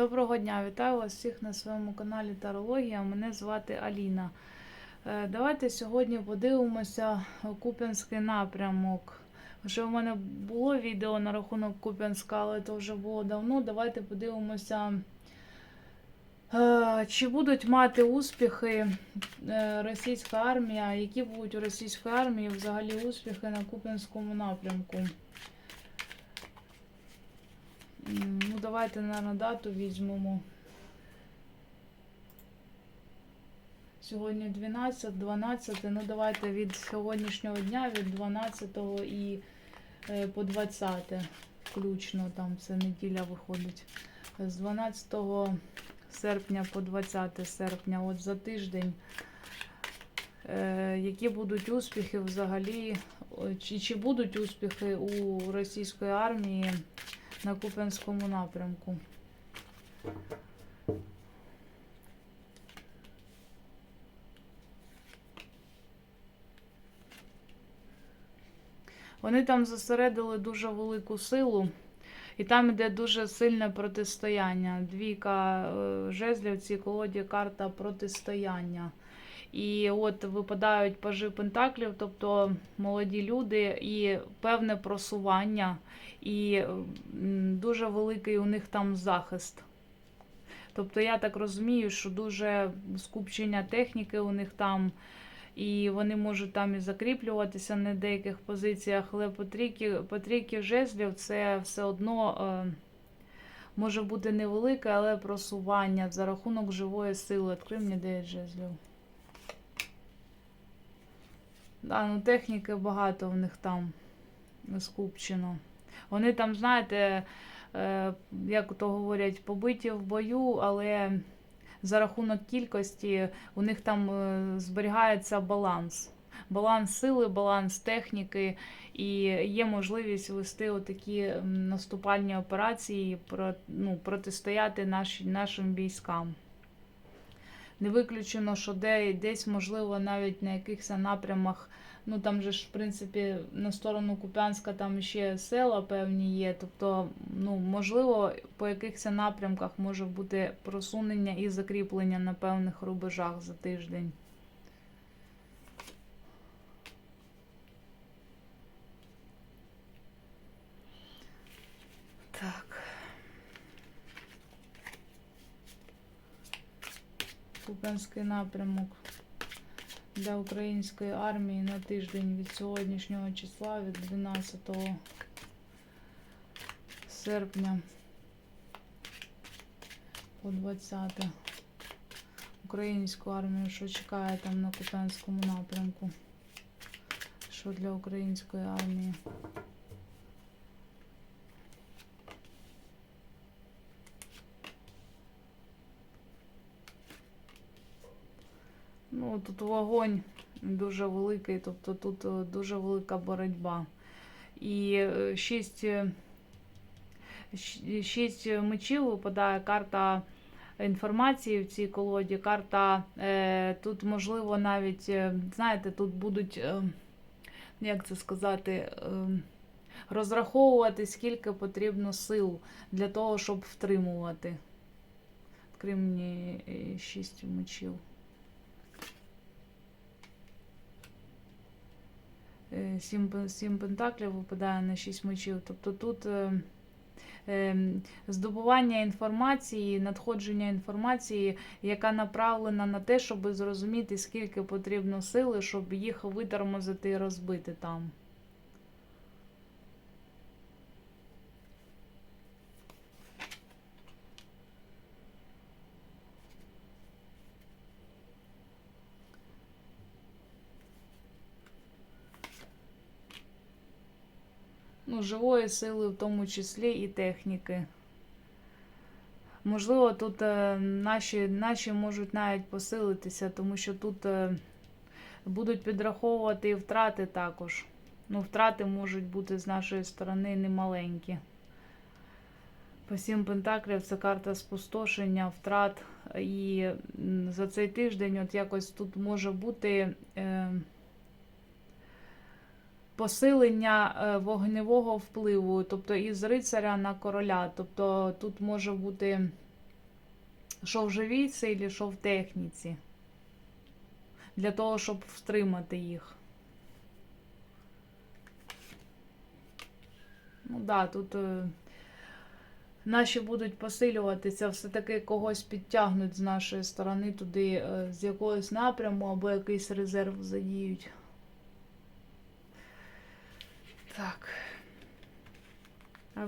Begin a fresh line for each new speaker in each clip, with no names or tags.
Доброго дня, вітаю вас всіх на своєму каналі Тарологія. Мене звати Аліна. Е, Давайте сьогодні подивимося Куп'янський напрямок. Вже в мене було відео на рахунок Куп'янська, але це вже було давно. Давайте подивимося, е, чи будуть мати успіхи е, російська армія, які будуть у російської армії взагалі успіхи на Куп'янському напрямку. М, Ну, давайте, наверное, дату візьмемо. Сьогодні 12, 12. Ну, давайте від сьогоднішнього дня, від 12 і е, по 20 включно, там це неділя виходить. З 12 серпня по 20 серпня, от за тиждень. Е, які будуть успіхи взагалі, чи, чи будуть успіхи у російської армії на Куп'янському напрямку. Вони там зосередили дуже велику силу, і там йде дуже сильне протистояння. Двійка е, жезлів цій колоді карта протистояння. І от випадають пажи пентаклів, тобто молоді люди, і певне просування, і дуже великий у них там захист. Тобто я так розумію, що дуже скупчення техніки у них там, і вони можуть там і закріплюватися на деяких позиціях, але по трійки, жезлів це все одно е, може бути невелике, але просування за рахунок живої сили. Відкрий мені 9 жезлів. Да, ну техніки багато в них там скупчено. Вони там, знаєте, е, як то говорять, побиті в бою, але за рахунок кількості у них там е, зберігається баланс. Баланс сили, баланс техніки, і є можливість вести отакі наступальні операції, ну, протистояти наші, нашим військам. Не виключено, що де, десь, можливо, навіть на якихось напрямах, ну там же ж, в принципі, на сторону Куп'янська там ще села певні є. Тобто, ну, можливо, по якихось напрямках може бути просунення і закріплення на певних рубежах за тиждень. Так. Куп'янський напрямок для української армії на тиждень від сьогоднішнього числа, від 12 серпня по 20 українську армію, що чекає там на Кутанському напрямку. Що для української армії? Ну, тут вогонь дуже великий, тобто тут е, дуже велика боротьба. І е, шість, е, щ- шість мечів випадає карта інформації в цій колоді. Карта е, тут, можливо, навіть, е, знаєте, тут будуть, е, як це сказати, е, розраховувати, скільки потрібно сил для того, щоб втримувати. Відкрий мені е, шість мечів. Е, Сім, сім пентаклів випадає на шість мечів. Тобто тут е, е, здобування інформації, надходження інформації, яка направлена на те, щоб зрозуміти, скільки потрібно сили, щоб їх витормозити і розбити там. Ну, живої сили, в тому числі і техніки. Можливо, тут е, наші, наші можуть навіть посилитися, тому що тут е, будуть підраховувати і втрати також. Ну, втрати можуть бути з нашої сторони немаленькі. По сім пентаклів це карта спустошення, втрат. І за цей тиждень, от якось тут може бути. Е, посилення е, вогневого впливу, тобто із рицаря на короля. Тобто тут може бути Що в живій силі, що в техніці. Для того, щоб втримати їх. Ну так, да, тут е, наші будуть посилюватися, все-таки когось підтягнуть з нашої сторони туди, е, з якогось напряму або якийсь резерв задіють. Так.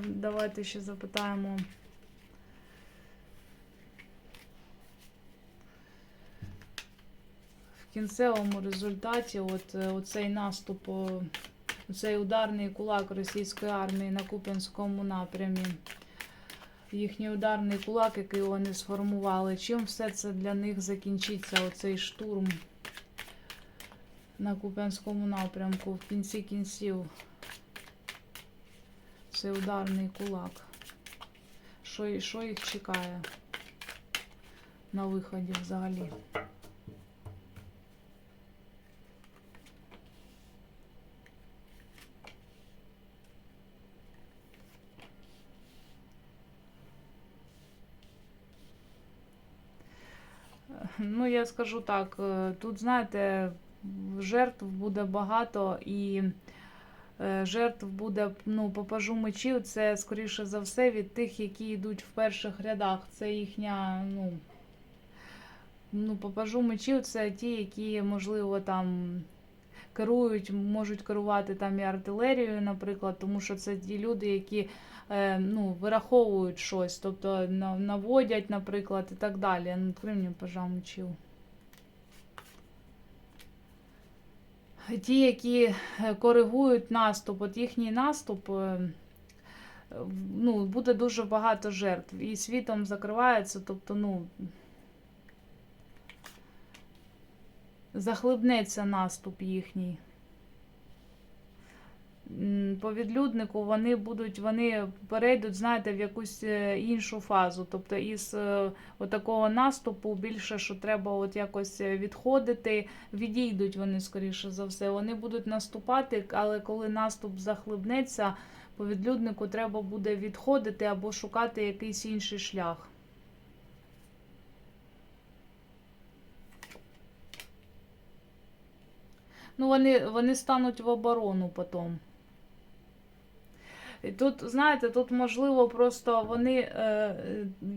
Давайте ще запитаємо. В кінцевому результаті от, е, оцей наступ, о, оцей ударний кулак російської армії на Куп'янському напрямі. Їхній ударний кулак, який вони сформували. Чим все це для них закінчиться, оцей штурм на Куп'янському напрямку в кінці кінців. Цей ударний кулак. Що, що їх чекає на виході взагалі? Ну, я скажу так, е, тут, знаєте, жертв буде багато і жертв буде, ну, по мечів, це, скоріше за все, від тих, які йдуть в перших рядах. Це їхня, ну, ну, по мечів це ті, які, можливо, там керують, можуть керувати там і артилерією, наприклад, тому що це ті люди, які е, ну, вираховують щось, тобто наводять, наприклад, і так далі. Ну, мені, пожалуй, мечів. Ті, які е, коригують наступ, от їхній наступ, е, ну, буде дуже багато жертв. І світом закривається, тобто, ну. Захлибнеться наступ їхній. По відлюднику вони будуть, вони перейдуть, знаєте, в якусь е, іншу фазу. Тобто із е, отакого наступу більше, що треба от якось е, відходити, відійдуть вони, скоріше за все. Вони будуть наступати, але коли наступ захлибнеться, по відлюднику треба буде відходити або шукати якийсь інший шлях. Ну, вони, вони стануть в оборону потім. Тут, знаєте, тут можливо просто вони е,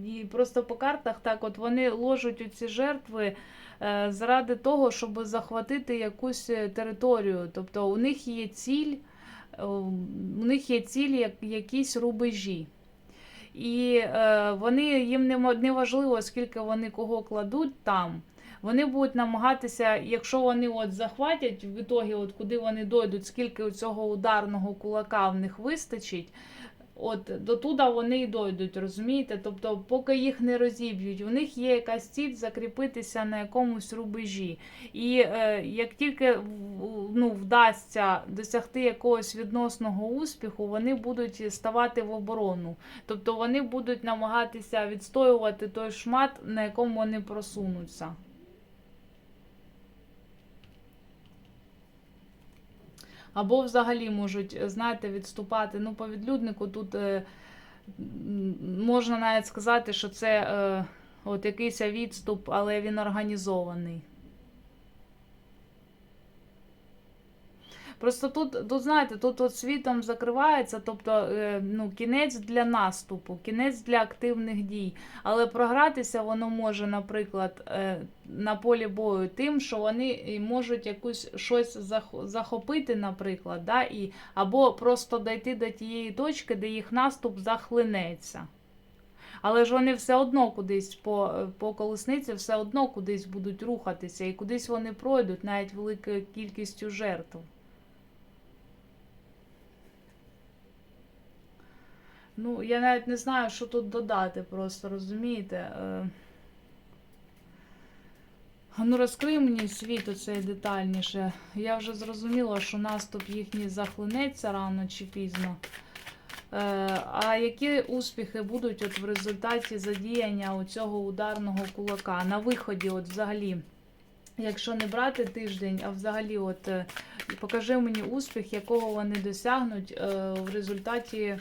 і просто по картах так, от вони ложать у ці жертви е, заради того, щоб захватити якусь е, територію. Тобто у них є ціль, е, у них є ціль як, якісь рубежі. І е, вони їм не важливо, скільки вони кого кладуть там. Вони будуть намагатися, якщо вони от захватять в ітогі, от куди вони дойдуть, скільки цього ударного кулака в них вистачить, от до туди вони і дойдуть, розумієте? Тобто, поки їх не розіб'ють, у них є якась ціль закріпитися на якомусь рубежі. І е, як тільки ну, вдасться досягти якогось відносного успіху, вони будуть ставати в оборону. Тобто вони будуть намагатися відстоювати той шмат, на якому вони просунуться. Або взагалі можуть, е, знаєте, відступати. Ну, по відлюднику тут е, можна навіть сказати, що це е, от якийсь відступ, але він організований. Просто тут, тут знаєте, тут от світом закривається, тобто е, ну, кінець для наступу, кінець для активних дій. Але програтися воно може, наприклад, е, на полі бою тим, що вони можуть якусь щось захопити, наприклад, да, і, або просто дійти до тієї точки, де їх наступ захлинеться. Але ж вони все одно кудись по, по колесниці, все одно кудись будуть рухатися, і кудись вони пройдуть навіть великою кількістю жертв. Ну, я навіть не знаю, що тут додати, просто розумієте. Е, Ну, розкрий мені світ оцей детальніше. Я вже зрозуміла, що наступ їхній захлинеться рано чи пізно. Е, А які успіхи будуть от в результаті задіяння цього ударного кулака на виході, от взагалі? Якщо не брати тиждень, а взагалі, от е, покажи мені успіх, якого вони досягнуть в результаті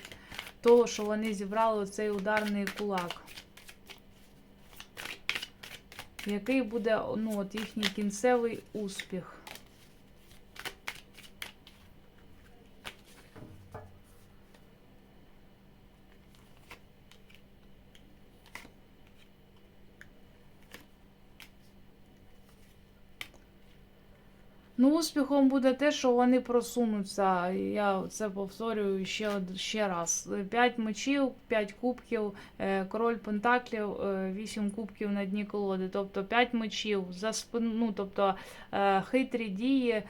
того, що вони зібрали цей ударний кулак. Який буде ну, от їхній кінцевий успіх? Ну, успіхом буде те, що вони просунуться. Я це повторюю ще, ще раз. П'ять мечів, п'ять кубків, е, король пентаклів, е, вісім кубків на дні колоди. Тобто п'ять мечів за спину, ну, тобто е, хитрі дії,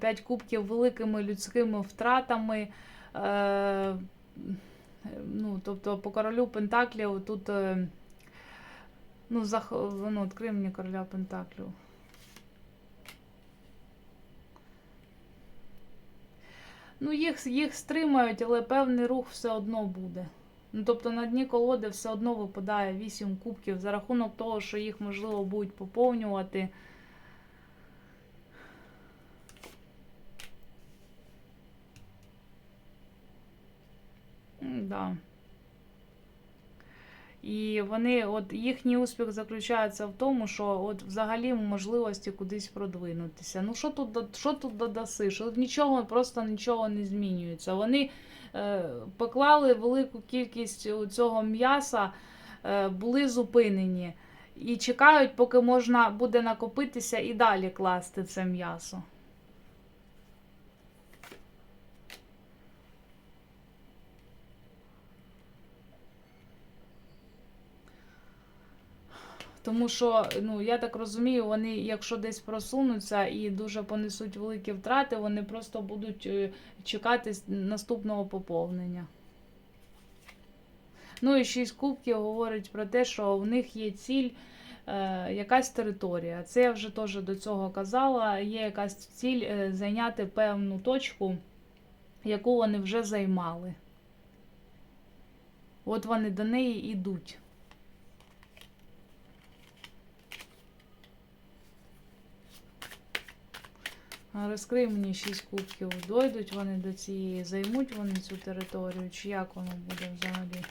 п'ять кубків великими людськими втратами. Ну, тобто по королю пентаклів тут. Ну, зах... ну, відкрий мені короля пентаклів. Ну, їх, їх стримають, але певний рух все одно буде. Ну, тобто на дні колоди все одно випадає 8 кубків за рахунок того, що їх можливо будуть поповнювати. Да. І вони, от їхній успіх заключається в тому, що от взагалі можливості кудись продвинутися. Ну що тут що тут додаси? Що нічого, просто нічого не змінюється. Вони е, поклали велику кількість цього м'яса, е, були зупинені і чекають, поки можна буде накопитися і далі класти це м'ясо. Тому що, ну, я так розумію, вони, якщо десь просунуться і дуже понесуть великі втрати, вони просто будуть е, чекати наступного поповнення. Ну і шість кубків говорить про те, що в них є ціль, е, якась територія. Це я вже теж до цього казала. Є якась ціль е, зайняти певну точку, яку вони вже займали. От вони до неї йдуть. Розкрий мені шість кубків. Дойдуть вони до цієї, займуть вони цю територію, чи як воно буде взагалі?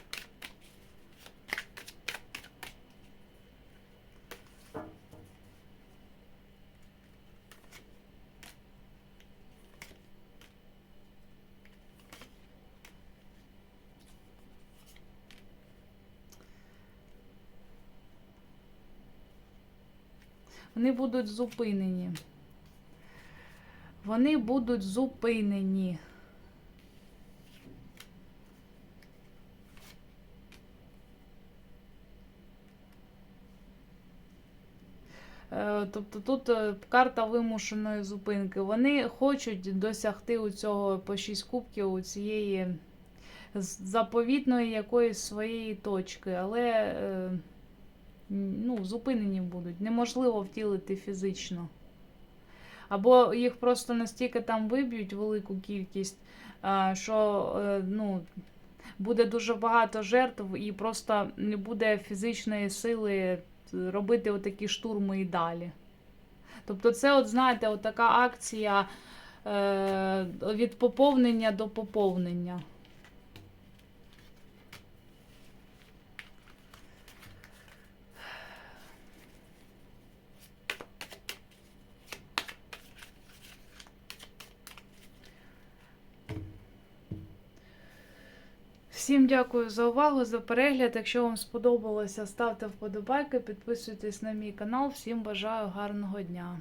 Вони будуть зупинені. Вони будуть зупинені. Е, Тобто тут е, карта вимушеної зупинки. Вони хочуть досягти у цього по 6 кубків у цієї заповітної якоїсь своєї точки, але е, ну, зупинені будуть. Неможливо втілити фізично. Або їх просто настільки там виб'ють велику кількість, що е, ну, буде дуже багато жертв, і просто не буде фізичної сили робити отакі штурми і далі. Тобто, це, от, знаєте, от така акція е, від поповнення до поповнення. Всім дякую за увагу, за перегляд. Якщо вам сподобалося, ставте вподобайки, підписуйтесь на мій канал. Всім бажаю гарного дня.